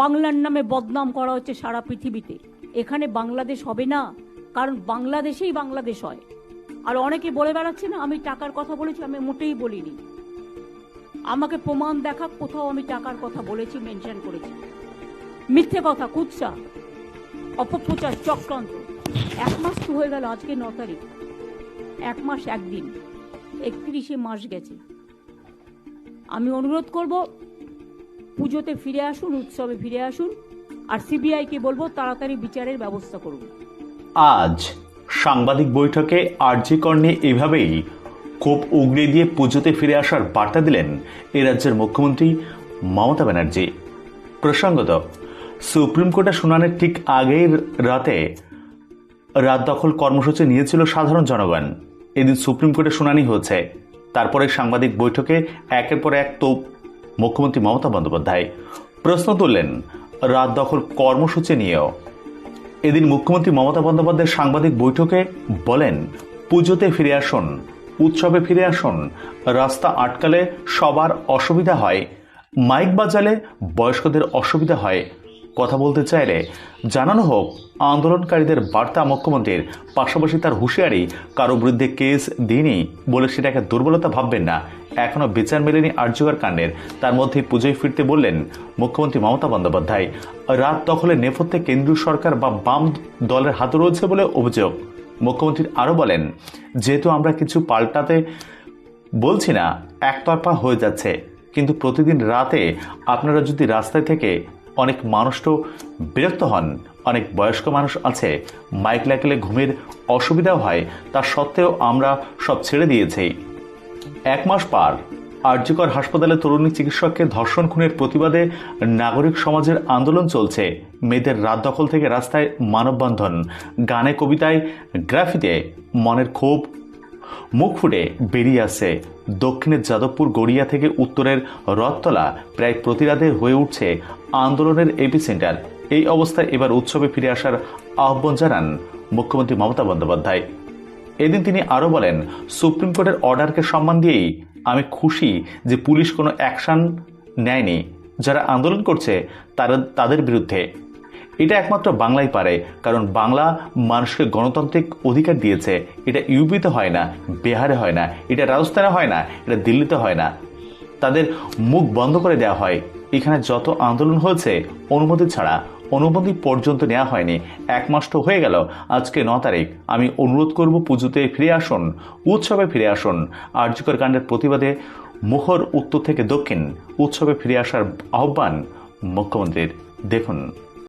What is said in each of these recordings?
বাংলার নামে বদনাম করা হচ্ছে সারা পৃথিবীতে। এখানে বাংলাদেশ হবে না, কারণ বাংলাদেশেই বাংলাদেশ হয়। আর অনেকে বলে বেড়াচ্ছে না, আমি টাকার কথা বলেছি, আমি মোটেই বলিনি। আমাকে প্রমাণ দেখা, কোথাও আমি টাকার কথা বলেছি, মেনশন করেছি। মিথ্যে কথা, কুৎসা, অপপ্রচার, চক্রান্ত। এক মাস তো হয়ে গেল, আজকে ন তারিখ। এক মাস একদিন, একত্রিশে মাস গেছে। আমি অনুরোধ করব পুজোতে ফিরে আসুন, উৎসবে ফিরে আসুন, আর সিবিআই সিবিআইকে বলব তাড়াতাড়ি বিচারের ব্যবস্থা করুন। আজ সাংবাদিক বৈঠকে আরজিকর নিয়ে এভাবেই ক্ষোভ উগড়ে দিয়ে পুজোতে ফিরে আসার বার্তা দিলেন এ রাজ্যের মুখ্যমন্ত্রী মমতা ব্যানার্জি। প্রসঙ্গত, সুপ্রিম কোর্টে শুনানির ঠিক আগের রাতে রাত দখল কর্মসূচি নিয়েছিল সাধারণ জনগণ। এদিন সুপ্রিম কোর্টে শুনানি হচ্ছে তারপরে সাংবাদিক বৈঠকে একের পর এক তো মুখ্যমন্ত্রী মমতা বন্দ্যোপাধ্যায়। প্রশ্ন তুললেন, রাত দখল কর্মসূচি নিয়েও। এদিন মুখ্যমন্ত্রী মমতা বন্দ্যোপাধ্যায় সাংবাদিক বৈঠকে বলেন, পুজোতে ফিরে আসুন, উৎসবে ফিরে আসুন, রাস্তা আটকালে সবার অসুবিধা হয়, মাইক বাজালে বয়স্কদের অসুবিধা হয় কথা বলতে চাইলে জানানো হোক, আন্দোলনকারীদের বার্তা মুখ্যমন্ত্রীর পাশাপাশি তার হুঁশিয়ারি কারও বিরুদ্ধে কেস দিইনি বলে সেটাকে দুর্বলতা ভাববেন না। এখনও বিচার মেলেনি আর্যগর কাণ্ডের। তার মধ্যেই পুজোয় ফিরতে বললেন মুখ্যমন্ত্রী মমতা বন্দ্যোপাধ্যায়। রাত দখলে নেপথ্যে কেন্দ্রীয় সরকার বা বাম দলের হাত রয়েছে বলে অভিযোগ। মুখ্যমন্ত্রী আরও বলেন, যেহেতু আমরা কিছু পাল্টাতে বলছি না, একতরফা হয়ে যাচ্ছে। কিন্তু প্রতিদিন রাতে আপনারা যদি রাস্তায় থেকে অনেক মানুষ তো বিরক্ত হন। অনেক বয়স্ক মানুষ আছে। মাইক লাগলে ঘুমের অসুবিধাও হয়। তা সত্ত্বেও আমরা সব ছেড়ে দিয়েছি। এক মাস পার। আর্যকর হাসপাতালে তরুণী চিকিৎসককে ধর্ষণ খুনের প্রতিবাদে নাগরিক সমাজের আন্দোলন চলছে। মেয়েদের রাত দখল থেকে রাস্তায় মানববন্ধন। গানে কবিতায় গ্রাফিতে মনের ক্ষোভ মুখ বেরিয়ে আসছে দক্ষিণের যাদবপুর গড়িয়া থেকে উত্তরের রথতলা প্রায় প্রতিরাধে হয়ে উঠছে আন্দোলনের এপি সেন্টার। এই অবস্থায় এবার উৎসবে ফিরে আসার আহ্বান জানান মুখ্যমন্ত্রী মমতা বন্দ্যোপাধ্যায়। এদিন তিনি আরও বলেন, সুপ্রিম কোর্টের অর্ডারকে সম্মান দিয়েই আমি খুশি যে পুলিশ কোনো অ্যাকশন নেয়নি। যারা আন্দোলন করছে, তারা, তাদের বিরুদ্ধে। এটা একমাত্র বাংলাই পারে, কারণ বাংলা মানুষকে গণতান্ত্রিক অধিকার দিয়েছে। এটা ইউপিতে হয় না, বিহারে হয় না, এটা রাজস্থানে হয় না, এটা দিল্লিতে হয় না। তাদের মুখ বন্ধ করে দেওয়া হয়। এখানে যত আন্দোলন হয়েছে, অনুমতি ছাড়া, অনুমতি পর্যন্ত নেওয়া হয়নি। এক মাস তো হয়ে গেল, আজকে ন তারিখ। আমি অনুরোধ করব পুজোতে ফিরে আসুন, উৎসবে ফিরে আসুন। আর্যকর কাণ্ডের প্রতিবাদে মুখর উত্তর থেকে দক্ষিণ, উৎসবে ফিরে আসার আহ্বান মুখ্যমন্ত্রীর। দেখুন।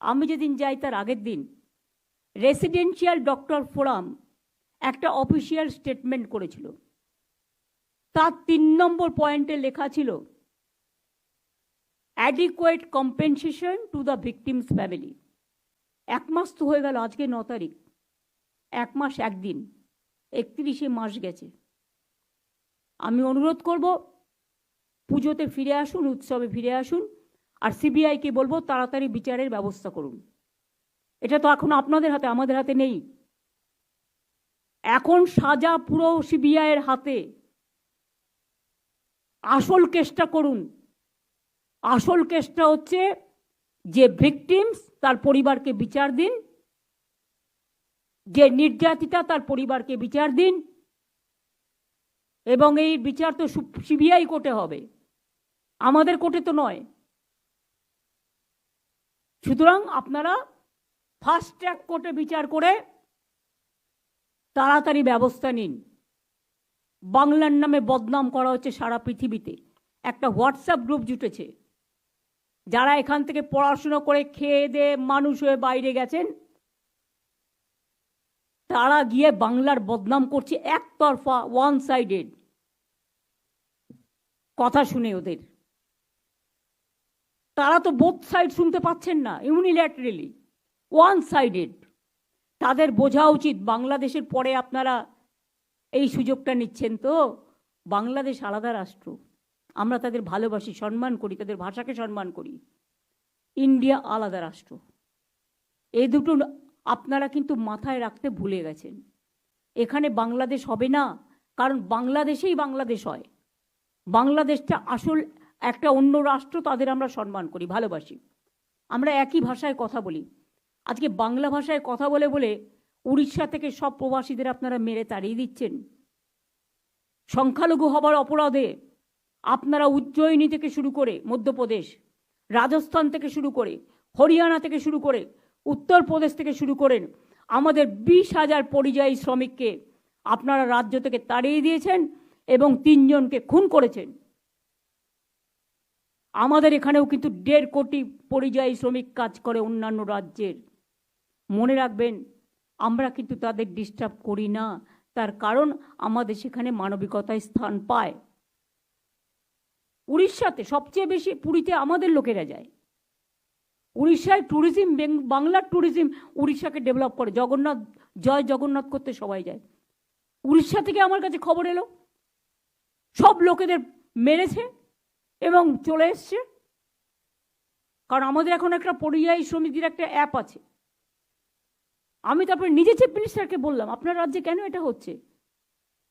আমি যেদিন যাই তার আগের দিন রেসিডেন্সিয়াল ডক্টর ফোরাম একটা অফিসিয়াল স্টেটমেন্ট করেছিল। তার তিন নম্বর পয়েন্টে লেখা ছিল adequate compensation to the victims family এক মাস তো হয়ে গেল, আজকে ন তারিখ। এক মাস একদিন, একত্রিশে মাস গেছে। আমি অনুরোধ করব, পুজোতে ফিরে আসুন, উৎসবে ফিরে আসুন। আর সিবিআইকে বলব, তাড়াতাড়ি বিচারের ব্যবস্থা করুন। এটা তো এখন আপনাদের হাতে, আমাদের হাতে নেই। এখন সাজা পুরো সিবিআইয়ের হাতে। আসল কেসটা করুন। আসল কেসটা হচ্ছে যে ভিকটিমস তার পরিবারকে বিচার দিন, যে নির্যাতিতা তার পরিবারকে বিচার দিন, এবং এই বিচার তো সিবিআই কোর্টে হবে। আমাদের কোর্টে তো নয়। সুতরাং আপনারা ফাস্ট ট্র্যাক কোর্টে বিচার করে তাড়াতাড়ি ব্যবস্থা নিন। বাংলার নামে বদনাম করা হচ্ছে সারা পৃথিবীতে। একটা হোয়াটসঅ্যাপ গ্রুপ জুটেছে। যারা এখান থেকে পড়াশুনো করে খেয়ে দিয়ে মানুষ হয়ে বাইরে গেছেন, তারা গিয়ে বাংলার বদনাম করছে একতরফা ওয়ান সাইডেড কথা শুনে ওদের। তারা তো বোথ সাইড শুনতে পাচ্ছেন না ইউনিল্যাটারেলি ওয়ান সাইডেড তাদের বোঝা উচিত, বাংলাদেশের পরে আপনারা এই সুযোগটা নিচ্ছেন তো। বাংলাদেশ আলাদা রাষ্ট্র। আমরা তাদের ভালোবাসি, সম্মান করি, তাদের ভাষাকে সম্মান করি। ইন্ডিয়া আলাদা রাষ্ট্র। এই দুটো আপনারা কিন্তু মাথায় রাখতে ভুলে গেছেন। এখানে বাংলাদেশ হবে না, কারণ বাংলাদেশেই বাংলাদেশ হয়। বাংলাদেশটা আসল একটা অন্য রাষ্ট্র তাদের আমরা সম্মান করি, ভালোবাসি। আমরা একই ভাষায় কথা বলি। আজকে বাংলা ভাষায় কথা বলে বলে উড়িষ্যা থেকে সব প্রবাসীদের আপনারা মেরে তাড়িয়ে দিচ্ছেন। সংখ্যালঘু হবার অপরাধে আপনারা উজ্জয়িনী থেকে শুরু করে মধ্যপ্রদেশ, রাজস্থান থেকে শুরু করে, হরিয়ানা থেকে শুরু করে, উত্তরপ্রদেশ থেকে শুরু করেন, আমাদের বিশ হাজার পরিযায়ী শ্রমিককে আপনারা রাজ্য থেকে তাড়িয়ে দিয়েছেন এবং তিনজনকে খুন করেছেন। আমাদের এখানেও কিন্তু দেড় কোটি পরিযায়ী শ্রমিক কাজ করে অন্যান্য রাজ্যের। মনে রাখবেন, আমরা কিন্তু তাদের ডিস্টার্ব করি না। তার কারণ আমাদের সেখানে মানবিকতায় স্থান পায়। উড়িষ্যাতে সবচেয়ে বেশি পুরীতে আমাদের লোকেরা যায়। উড়িষ্যায় ট্যুরিজম বাংলার ট্যুরিজম উড়িষ্যাকে ডেভেলপ করে। জগন্নাথ, জয় জগন্নাথ করতে সবাই যায়। উড়িষ্যা থেকে আমার কাছে খবর এলো। সব লোকেদের মেরেছে। এবং চলে এসছে। কারণ আমাদের এখন একটা পরিযায়ী শ্রমিকদের একটা অ্যাপ আছে। আমি তারপরে নিজে চিফ মিনিস্টারকে বললাম, আপনার রাজ্যে কেন এটা হচ্ছে?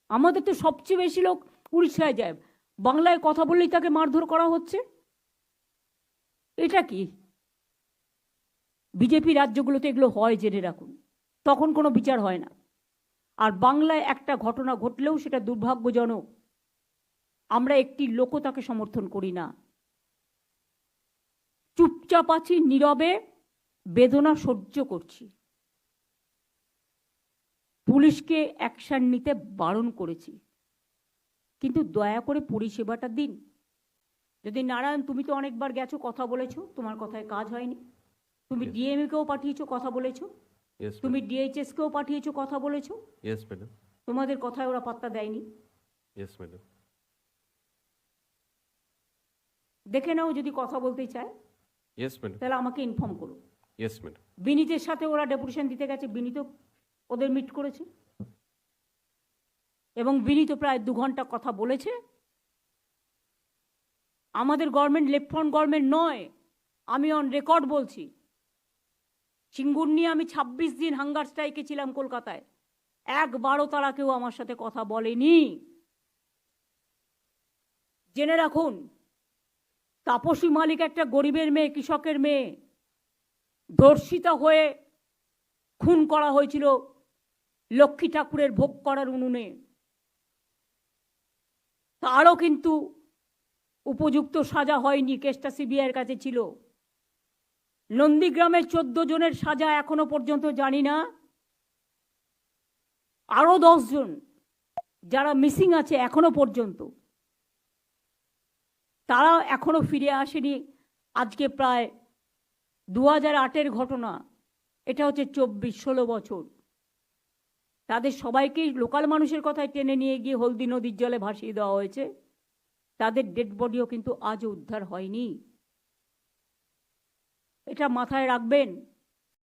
আমাদের তো সবচেয়ে বেশি লোক উড়িষ্যায় যায়। বাংলায় কথা বললেই তাকে মারধর করা হচ্ছে। এটা কি? বিজেপি রাজ্যগুলোতে এগুলো হয় জেনে রাখুন। তখন কোনো বিচার হয় না। আর বাংলায় একটা ঘটনা ঘটলেও সেটা দুর্ভাগ্যজনক। আমরা একটি লোকও তাকে সমর্থন করি না। চুপচাপ আছি নীরবে বেদনা সহ্য করছি। পুলিশকে অ্যাকশন নিতে বারণ করেছি। কিন্তু দয়া করে পরিষেবাটা দিন। যদি নারায়ণ তুমি তো অনেকবার গেছো কথা বলেছ তোমার কথায় কাজ হয়নি। তুমি Yes. ডিএমএকেও পাঠিয়েছো কথা বলেছ। তুমি ডিএইচএসকেও পাঠিয়েছো কথা বলেছ। তোমাদের কথায় ওরা পাত্তা দেয়নি। দেখে নাও যদি কথা বলতে চায়। Yes, madam. তাহলে আমাকে ইনফর্ম করো। Yes, madam. বিনীতের সাথে ওরা ডেপুটেশন দিতে গেছে বিনীত ওদের মিট করেছে। এবং বিনীত প্রায় দু ঘণ্টা কথা বলেছে। আমাদের গভর্নমেন্ট লেফট ফ্রন্ট গভর্নমেন্ট নয় আমি অন রেকর্ড বলছি। সিঙ্গুর নিয়ে আমি ছাব্বিশ দিন হাঙ্গার স্ট্রাইকে ছিলাম কলকাতায়। একবারও তারা কেউ আমার সাথে কথা বলেনি। জেনে রাখুন তাপসী মালিক একটা গরিবের মেয়ে, কৃষকের মেয়ে। ধর্ষিতা হয়ে খুন করা হয়েছিল লক্ষ্মী ঠাকুরের ভোগ করার উনুনে। তারও কিন্তু উপযুক্ত সাজা হয়নি, কেসটা সিবিআইয়ের কাছে ছিল। নন্দীগ্রামের চোদ্দ জনের সাজা এখনও পর্যন্ত জানি না। আরও জন যারা মিসিং আছে এখনও পর্যন্ত। তারা এখনও ফিরে আসেনি। আজকে প্রায় দু হাজার আটের ঘটনা, এটা হচ্ছে চব্বিশ, ষোলো বছর। তাদের সবাইকেই লোকাল মানুষের কথায় টেনে নিয়ে গিয়ে হলদি নদীর জলে ভাসিয়ে দেওয়া হয়েছে। তাদের ডেড বডিও কিন্তু আজও উদ্ধার হয়নি। এটা মাথায় রাখবেন